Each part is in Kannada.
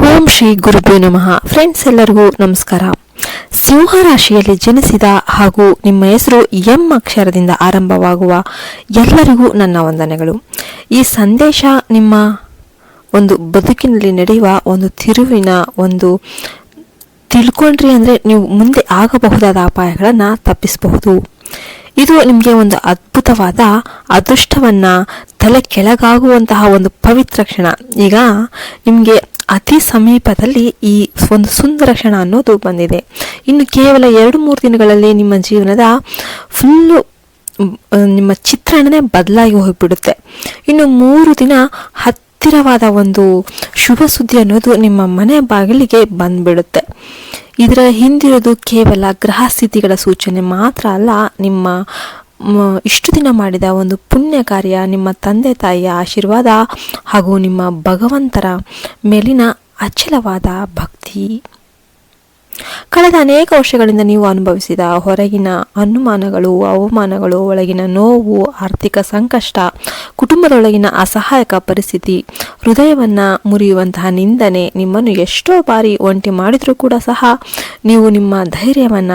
ಓಂ ಶ್ರೀ ಗುರುಭ್ಯೋ ನಮಃ. ಫ್ರೆಂಡ್ಸ್ ಎಲ್ಲರಿಗೂ ನಮಸ್ಕಾರ. ಸಿಂಹ ರಾಶಿಯಲ್ಲಿ ಜನಿಸಿದ ಹಾಗೂ ನಿಮ್ಮ ಹೆಸರು ಎಂ ಅಕ್ಷರದಿಂದ ಆರಂಭವಾಗುವ ಎಲ್ಲರಿಗೂ ನನ್ನ ವಂದನೆಗಳು. ಈ ಸಂದೇಶ ನಿಮ್ಮ ಒಂದು ಬದುಕಿನಲ್ಲಿ ನಡೆಯುವ ಒಂದು ತಿರುವಿನ ಒಂದು ತಿಳ್ಕೊಂಡ್ರಿ ಅಂದರೆ ನೀವು ಮುಂದೆ ಆಗಬಹುದಾದ ಅಪಾಯಗಳನ್ನು ತಪ್ಪಿಸಬಹುದು. ಇದು ನಿಮಗೆ ಒಂದು ಅದ್ಭುತವಾದ ಅದೃಷ್ಟವನ್ನು ತಲೆ ಕೆಳಗಾಗುವಂತಹ ಒಂದು ಪವಿತ್ರ ಕ್ಷಣ. ಈಗ ನಿಮಗೆ ಅತಿ ಸಮೀಪದಲ್ಲಿ ಈ ಒಂದು ಸುಂದರ ಕ್ಷಣ ಅನ್ನೋದು ಬಂದಿದೆ. ಇನ್ನು ಕೇವಲ ಎರಡು ಮೂರು ದಿನಗಳಲ್ಲಿ ನಿಮ್ಮ ಜೀವನದ ಫುಲ್ಲು ನಿಮ್ಮ ಚಿತ್ರಣನೇ ಬದಲಾಗಿ ಹೋಗಿಬಿಡುತ್ತೆ. ಇನ್ನು ಮೂರು ದಿನ ಹತ್ತಿರವಾದ ಒಂದು ಶುಭ ಸುದ್ದಿ ಅನ್ನೋದು ನಿಮ್ಮ ಮನೆ ಬಾಗಿಲಿಗೆ ಬಂದ್ಬಿಡುತ್ತೆ. ಇದರ ಹಿಂದಿರೋದು ಕೇವಲ ಗ್ರಹ ಸ್ಥಿತಿಗಳ ಸೂಚನೆ ಮಾತ್ರ ಅಲ್ಲ, ನಿಮ್ಮ ಇಷ್ಟು ದಿನ ಮಾಡಿದ ಒಂದು ಪುಣ್ಯ ಕಾರ್ಯ ನಿಮ್ಮ ತಂದೆ ತಾಯಿಯ ಆಶೀರ್ವಾದ ಹಾಗೂ ನಿಮ್ಮ ಭಗವಂತರ ಮೇಲಿನ ಅಚಲವಾದ ಭಕ್ತಿ. ಕಳೆದ ಅನೇಕ ವರ್ಷಗಳಿಂದ ನೀವು ಅನುಭವಿಸಿದ ಹೊರಗಿನ ಅನುಮಾನಗಳು, ಅವಮಾನಗಳು, ಒಳಗಿನ ನೋವು, ಆರ್ಥಿಕ ಸಂಕಷ್ಟ, ಕುಟುಂಬದೊಳಗಿನ ಅಸಹಾಯಕ ಪರಿಸ್ಥಿತಿ, ಹೃದಯವನ್ನ ಮುರಿಯುವಂತಹ ನಿಂದನೆ ನಿಮ್ಮನ್ನು ಎಷ್ಟೋ ಬಾರಿ ಒಂಟಿ ಮಾಡಿದರೂ ಕೂಡ ಸಹ ನೀವು ನಿಮ್ಮ ಧೈರ್ಯವನ್ನ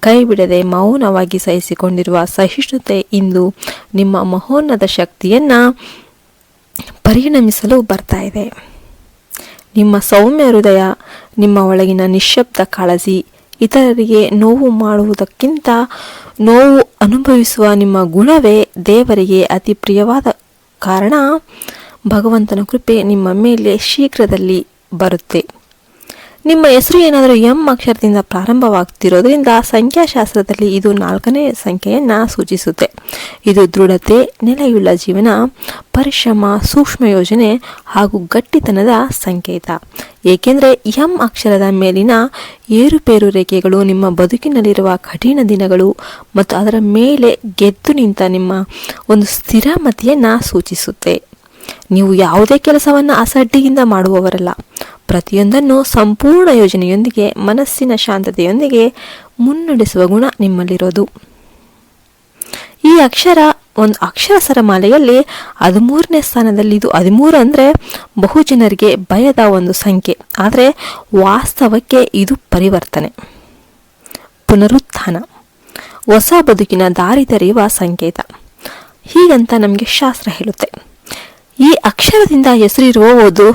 ಕೈ ಬಿಡದೆ ಮೌನವಾಗಿ ಸಹಿಸಿಕೊಂಡಿರುವ ಸಹಿಷ್ಣುತೆ ಇಂದು ನಿಮ್ಮ ಮಹೋನ್ನತ ಶಕ್ತಿಯನ್ನ ಪರಿಣಮಿಸಲು ಬರ್ತಾ ಇದೆ. ನಿಮ್ಮ ಸೌಮ್ಯ ಹೃದಯ, ನಿಮ್ಮ ಒಳಗಿನ ನಿಶ್ಶಬ್ದ ಕಾಳಜಿ, ಇತರರಿಗೆ ನೋವು ಮಾಡುವುದಕ್ಕಿಂತ ನೋವು ಅನುಭವಿಸುವ ನಿಮ್ಮ ಗುಣವೇ ದೇವರಿಗೆ ಅತಿ ಪ್ರಿಯವಾದ ಕಾರಣ. ಭಗವಂತನ ಕೃಪೆ ನಿಮ್ಮ ಮೇಲೆ ಶೀಘ್ರದಲ್ಲಿ ಬರುತ್ತೆ. ನಿಮ್ಮ ಹೆಸರು ಏನಾದರೂ ಎಂ ಅಕ್ಷರದಿಂದ ಪ್ರಾರಂಭವಾಗ್ತಿರೋದ್ರಿಂದ ಸಂಖ್ಯಾಶಾಸ್ತ್ರದಲ್ಲಿ ಇದು ನಾಲ್ಕನೇ ಸಂಖ್ಯೆಯನ್ನು ಸೂಚಿಸುತ್ತೆ. ಇದು ದೃಢತೆ, ನೆಲೆಯುಳ್ಳ ಜೀವನ, ಪರಿಶ್ರಮ, ಸೂಕ್ಷ್ಮ ಯೋಜನೆ ಹಾಗೂ ಗಟ್ಟಿತನದ ಸಂಕೇತ. ಏಕೆಂದರೆ ಎಂ ಅಕ್ಷರದ ಮೇಲಿನ ಏರುಪೇರು ರೇಖೆಗಳು ನಿಮ್ಮ ಬದುಕಿನಲ್ಲಿರುವ ಕಠಿಣ ದಿನಗಳು ಮತ್ತು ಅದರ ಮೇಲೆ ಗೆದ್ದು ನಿಂತ ನಿಮ್ಮ ಒಂದು ಸ್ಥಿರಮತಿಯನ್ನು ಸೂಚಿಸುತ್ತೆ. ನೀವು ಯಾವುದೇ ಕೆಲಸವನ್ನು ಅಸಡ್ಡಿಯಿಂದ ಮಾಡುವವರಲ್ಲ. ಪ್ರತಿಯೊಂದನ್ನು ಸಂಪೂರ್ಣ ಯೋಜನೆಯೊಂದಿಗೆ, ಮನಸ್ಸಿನ ಶಾಂತತೆಯೊಂದಿಗೆ ಮುನ್ನಡೆಸುವ ಗುಣ ನಿಮ್ಮಲ್ಲಿರೋದು. ಈ ಅಕ್ಷರ, ಒಂದು ಅಕ್ಷರ ಸರಮಾಲೆಯಲ್ಲಿ ಹದಿಮೂರನೇ ಸ್ಥಾನದಲ್ಲಿ ಇದು ಹದಿಮೂರು ಅಂದರೆ ಬಹುಜನರಿಗೆ ಭಯದ ಒಂದು ಸಂಖ್ಯೆ. ಆದರೆ ವಾಸ್ತವಕ್ಕೆ ಇದು ಪರಿವರ್ತನೆ. ಪುನರುತ್ಥಾನ. ಹೊಸ ಬದುಕಿನ ದಾರಿ ತೆರೆಯುವ ಸಂಕೇತ. ಹೀಗಂತ ನಮಗೆ ಶಾಸ್ತ್ರ ಹೇಳುತ್ತೆ. ಈ ಅಕ್ಷರದಿಂದ ಹೆಸರಿರುವವರು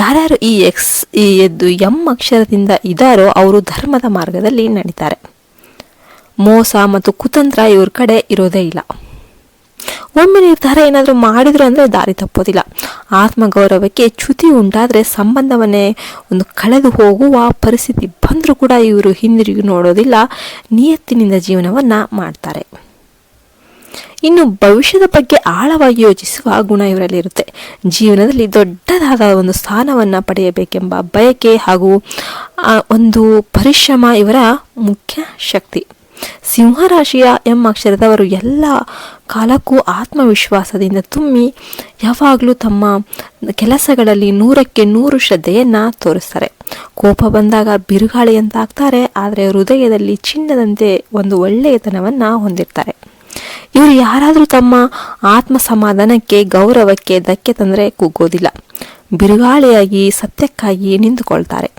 ಯಾರ್ಯಾರು ಈ ಎಕ್ಸ್, ಈ ಎದ್ದು ಎಂ ಅಕ್ಷರದಿಂದ ಇದ್ದಾರೋ ಅವರು ಧರ್ಮದ ಮಾರ್ಗದಲ್ಲಿ ನಡೀತಾರೆ. ಮೋಸ ಮತ್ತು ಕುತಂತ್ರ ಇವ್ರ ಕಡೆ ಇರೋದೇ ಇಲ್ಲ. ಒಮ್ಮೆ ನಿರ್ಧಾರ ಏನಾದರೂ ಮಾಡಿದ್ರು ಅಂದರೆ ದಾರಿ ತಪ್ಪೋದಿಲ್ಲ. ಆತ್ಮಗೌರವಕ್ಕೆ ಚ್ಯುತಿ ಉಂಟಾದರೆ ಸಂಬಂಧವನ್ನೇ ಒಂದು ಕಳೆದು ಹೋಗುವ ಪರಿಸ್ಥಿತಿ ಬಂದರೂ ಕೂಡ ಇವರು ಹಿಂದಿರುಗಿ ನೋಡೋದಿಲ್ಲ, ನಿಯತ್ತಿನಿಂದ ಜೀವನವನ್ನು ಮಾಡ್ತಾರೆ. ಇನ್ನು ಭವಿಷ್ಯದ ಬಗ್ಗೆ ಆಳವಾಗಿ ಯೋಚಿಸುವ ಗುಣ ಇವರಲ್ಲಿ ಇರುತ್ತೆ ಜೀವನದಲ್ಲಿ ದೊಡ್ಡದಾದ ಒಂದು ಸ್ಥಾನವನ್ನು ಪಡೆಯಬೇಕೆಂಬ ಬಯಕೆ ಹಾಗೂ ಒಂದು ಪರಿಶ್ರಮ ಇವರ ಮುಖ್ಯ ಶಕ್ತಿ. ಸಿಂಹರಾಶಿಯ ಎಂ ಅಕ್ಷರದವರು ಎಲ್ಲ ಕಾಲಕ್ಕೂ ಆತ್ಮವಿಶ್ವಾಸದಿಂದ ತುಂಬಿ ಯಾವಾಗಲೂ ತಮ್ಮ ಕೆಲಸಗಳಲ್ಲಿ ನೂರಕ್ಕೆ ನೂರು ಶ್ರದ್ಧೆಯನ್ನು ತೋರಿಸ್ತಾರೆ. ಕೋಪ ಬಂದಾಗ ಬಿರುಗಾಳಿಯಂತಾಗ್ತಾರೆ, ಆದರೆ ಹೃದಯದಲ್ಲಿ ಚಿನ್ನದಂತೆ ಒಂದು ಒಳ್ಳೆಯತನವನ್ನು ಹೊಂದಿರ್ತಾರೆ. ಇವರು ಯಾರಾದರೂ ತಮ್ಮ ಆತ್ಮ ಸಮಾಧಾನಕ್ಕೆ, ಗೌರವಕ್ಕೆ ಧಕ್ಕೆ ತಂದರೆ ಕುಗ್ಗೋದಿಲ್ಲ ಬಿರುಗಾಳಿಯಾಗಿ, ಸತ್ಯಕ್ಕಾಗಿ ನಿಂತುಕೊಳ್ತಾರೆ.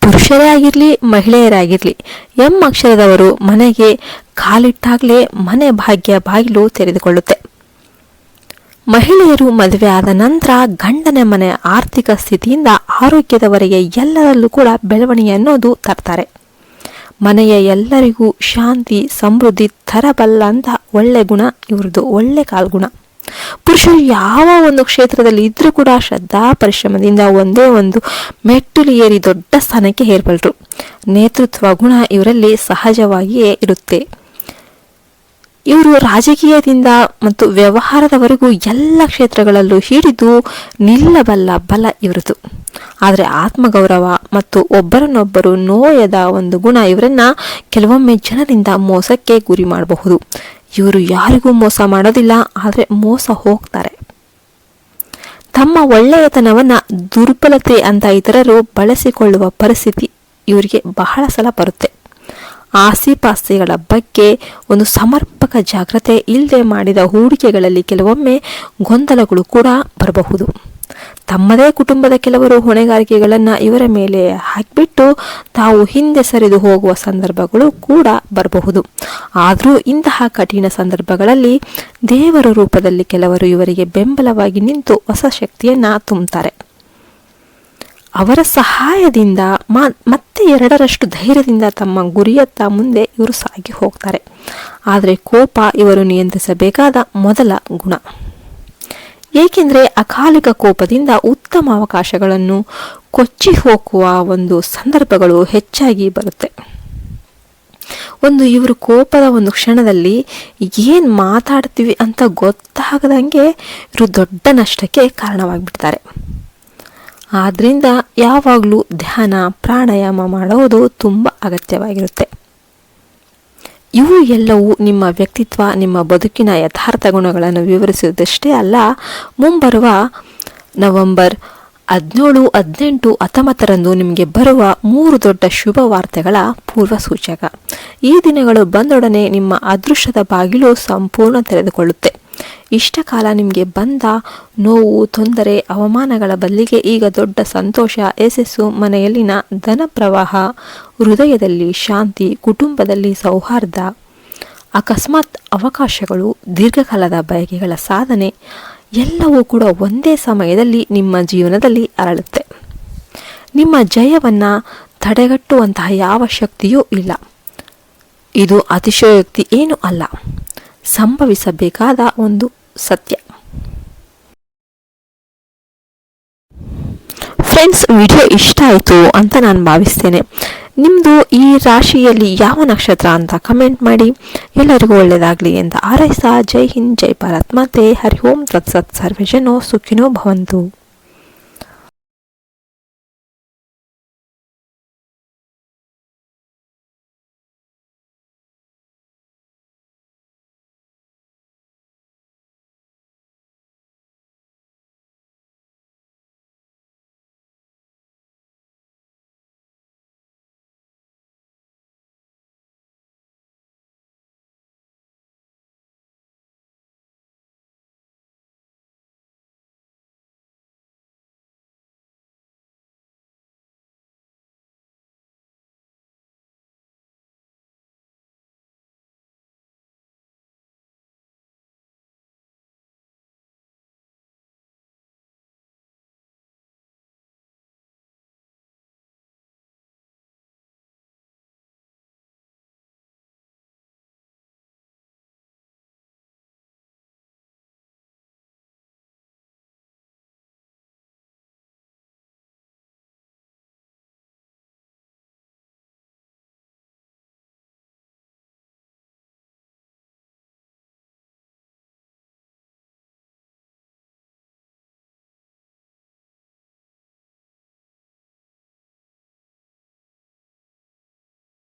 ಪುರುಷರೇ ಆಗಿರಲಿ, ಮಹಿಳೆಯರಾಗಿರಲಿ ಎಂ ಅಕ್ಷರದವರು ಮನೆಗೆ ಕಾಲಿಟ್ಟಾಗಲೇ ಮನೆ ಭಾಗ್ಯ ಬಾಗಿಲು ತೆರೆದುಕೊಳ್ಳುತ್ತೆ. ಮಹಿಳೆಯರು ಮದುವೆ ಆದ ನಂತರ ಗಂಡನ ಮನೆ ಆರ್ಥಿಕ ಸ್ಥಿತಿಯಿಂದ ಆರೋಗ್ಯದವರೆಗೆ ಎಲ್ಲರಲ್ಲೂ ಕೂಡ ಬೆಳವಣಿಗೆ ಅನ್ನೋದು ತರ್ತಾರೆ. ಮನೆಯ ಎಲ್ಲರಿಗೂ ಶಾಂತಿ, ಸಮೃದ್ಧಿ ತರಬಲ್ಲ ಅಂತ ಒಳ್ಳೆ ಗುಣ, ಇವ್ರದ್ದು ಒಳ್ಳೆ ಕಾಲ್ಗುಣ ಪುರುಷರು ಯಾವ ಒಂದು ಕ್ಷೇತ್ರದಲ್ಲಿ ಇದ್ರೂ ಕೂಡ ಶ್ರದ್ಧಾ, ಪರಿಶ್ರಮದಿಂದ ಒಂದೇ ಒಂದು ಮೆಟ್ಟಿಲು ಏರಿ ದೊಡ್ಡ ಸ್ಥಾನಕ್ಕೆ ಏರ್ಪಲ್ರು ನೇತೃತ್ವ ಗುಣ ಇವರಲ್ಲಿ ಸಹಜವಾಗಿಯೇ ಇರುತ್ತೆ. ಇವರು ರಾಜಕೀಯದಿಂದ ಮತ್ತು ವ್ಯವಹಾರದವರೆಗೂ ಎಲ್ಲ ಕ್ಷೇತ್ರಗಳಲ್ಲೂ ಹಿಡಿದು ನಿಲ್ಲಬಲ್ಲ ಬಲ ಇವರದು ಆದರೆ ಆತ್ಮಗೌರವ ಮತ್ತು ಒಬ್ಬರನ್ನೊಬ್ಬರು ನೋಯದ ಒಂದು ಗುಣ ಇವರನ್ನ ಕೆಲವೊಮ್ಮೆ ಜನರಿಂದ ಮೋಸಕ್ಕೆ ಗುರಿ ಮಾಡಬಹುದು. ಇವರು ಯಾರಿಗೂ ಮೋಸ ಮಾಡೋದಿಲ್ಲ, ಆದರೆ ಮೋಸ ಹೋಗ್ತಾರೆ. ತಮ್ಮ ಒಳ್ಳೆಯತನವನ್ನು ದುರ್ಬಲತೆ ಅಂತ ಇತರರು ಬಳಸಿಕೊಳ್ಳುವ ಪರಿಸ್ಥಿತಿ ಇವರಿಗೆ ಬಹಳ ಸಲ ಬರುತ್ತೆ. ಆಸ್ತಿಪಾಸ್ತಿಗಳ ಬಗ್ಗೆ ಒಂದು ಸಮರ್ಪಕ ಜಾಗ್ರತೆ ಇಲ್ಲದೆ ಮಾಡಿದ ಹೂಡಿಕೆಗಳಲ್ಲಿ ಕೆಲವೊಮ್ಮೆ ಗೊಂದಲಗಳು ಕೂಡ ಬರಬಹುದು. ತಮ್ಮದೇ ಕುಟುಂಬದ ಕೆಲವರು ಹೊಣೆಗಾರಿಕೆಗಳನ್ನು ಇವರ ಮೇಲೆ ಹಾಕಿಬಿಟ್ಟು ತಾವು ಹಿಂದೆ ಸರಿದು ಹೋಗುವ ಸಂದರ್ಭಗಳು ಕೂಡ ಬರಬಹುದು. ಆದರೂ ಇಂತಹ ಕಠಿಣ ಸಂದರ್ಭಗಳಲ್ಲಿ ದೇವರ ರೂಪದಲ್ಲಿ ಕೆಲವರು ಇವರಿಗೆ ಬೆಂಬಲವಾಗಿ ನಿಂತು ಹೊಸ ಶಕ್ತಿಯನ್ನು ತುಂಬುತ್ತಾರೆ. ಅವರ ಸಹಾಯದಿಂದ ಮತ್ತೆ ಎರಡರಷ್ಟು ಧೈರ್ಯದಿಂದ ತಮ್ಮ ಗುರಿಯತ್ತ ಮುಂದೆ ಇವರು ಸಾಗಿ ಹೋಗ್ತಾರೆ. ಆದರೆ ಕೋಪ ಇವರು ನಿಯಂತ್ರಿಸಬೇಕಾದ ಮೊದಲ ಗುಣ. ಏಕೆಂದರೆ ಅಕಾಲಿಕ ಕೋಪದಿಂದ ಉತ್ತಮ ಅವಕಾಶಗಳನ್ನು ಕೊಚ್ಚಿ ಹೋಗುವ ಒಂದು ಸಂದರ್ಭಗಳು ಹೆಚ್ಚಾಗಿ ಬರುತ್ತೆ. ಒಂದು ಇವರು ಕೋಪದ ಒಂದು ಕ್ಷಣದಲ್ಲಿ ಏನು ಮಾತಾಡ್ತೀವಿ ಅಂತ ಗೊತ್ತಾಗದಂಗೆ ಇವರು ದೊಡ್ಡ ನಷ್ಟಕ್ಕೆ ಕಾರಣವಾಗಿಬಿಡ್ತಾರೆ. ಆದ್ದರಿಂದ ಯಾವಾಗಲೂ ಧ್ಯಾನ, ಪ್ರಾಣಾಯಾಮ ಮಾಡುವುದು ತುಂಬ ಅಗತ್ಯವಾಗಿರುತ್ತೆ. ಇವು ಎಲ್ಲವೂ ನಿಮ್ಮ ವ್ಯಕ್ತಿತ್ವ, ನಿಮ್ಮ ಬದುಕಿನ ಯಥಾರ್ಥ ಗುಣಗಳನ್ನು ವಿವರಿಸುವುದಷ್ಟೇ ಅಲ್ಲ, ಮುಂಬರುವ ನವೆಂಬರ್ ಹದಿನೇಳು, ಹದಿನೆಂಟು, ಹತ್ತೊಂಬತ್ತರಂದು ನಿಮಗೆ ಬರುವ ಮೂರು ದೊಡ್ಡ ಶುಭ ವಾರ್ತೆಗಳ ಪೂರ್ವ ಸೂಚಕ ಈ ದಿನಗಳು ಬಂದೊಡನೆ ನಿಮ್ಮ ಅದೃಷ್ಟದ ಬಾಗಿಲು ಸಂಪೂರ್ಣ ತೆರೆದುಕೊಳ್ಳುತ್ತೆ. ಇಷ್ಟ ಕಾಲ ನಿಮಗೆ ಬಂದ ನೋವು, ತೊಂದರೆ, ಅವಮಾನಗಳ ಬದಲಿಗೆ ಈಗ ದೊಡ್ಡ ಸಂತೋಷ, ಯಶಸ್ಸು, ಮನೆಯಲ್ಲಿನ ಧನ ಪ್ರವಾಹ, ಹೃದಯದಲ್ಲಿ ಶಾಂತಿ, ಕುಟುಂಬದಲ್ಲಿ ಸೌಹಾರ್ದ, ಅಕಸ್ಮಾತ್ ಅವಕಾಶಗಳು, ದೀರ್ಘಕಾಲದ ಬಯಕೆಗಳ ಸಾಧನೆ, ಎಲ್ಲವೂ ಕೂಡ ಒಂದೇ ಸಮಯದಲ್ಲಿ ನಿಮ್ಮ ಜೀವನದಲ್ಲಿ ಅರಳುತ್ತೆ. ನಿಮ್ಮ ಜಯವನ್ನು ತಡೆಗಟ್ಟುವಂತಹ ಯಾವ ಶಕ್ತಿಯೂ ಇಲ್ಲ. ಇದು ಅತಿಶಯೋಕ್ತಿ ಏನೂ ಅಲ್ಲ. ಸಂಭವಿಸಬೇಕಾದ ಒಂದು ಸತ್ಯ. ಫ್ರೆಂಡ್ಸ್ ವಿಡಿಯೋ ಇಷ್ಟ ಆಯಿತು ಅಂತ ನಾನು ಭಾವಿಸ್ತೇನೆ. ನಿಮ್ಮದು ಈ ರಾಶಿಯಲ್ಲಿ ಯಾವ ನಕ್ಷತ್ರ ಅಂತ ಕಮೆಂಟ್ ಮಾಡಿ. ಎಲ್ಲರಿಗೂ ಒಳ್ಳೆಯದಾಗಲಿ ಅಂತ ಆರೈಸ ಜೈ ಹಿಂದ್, ಜೈ ಭಾರತ್. ಮತ್ತೆ ಹರಿ ಓಂ ತತ್ಸತ್ ಸರ್ವಜನೋ ಸುಖಿನೋ ಭವಂತು.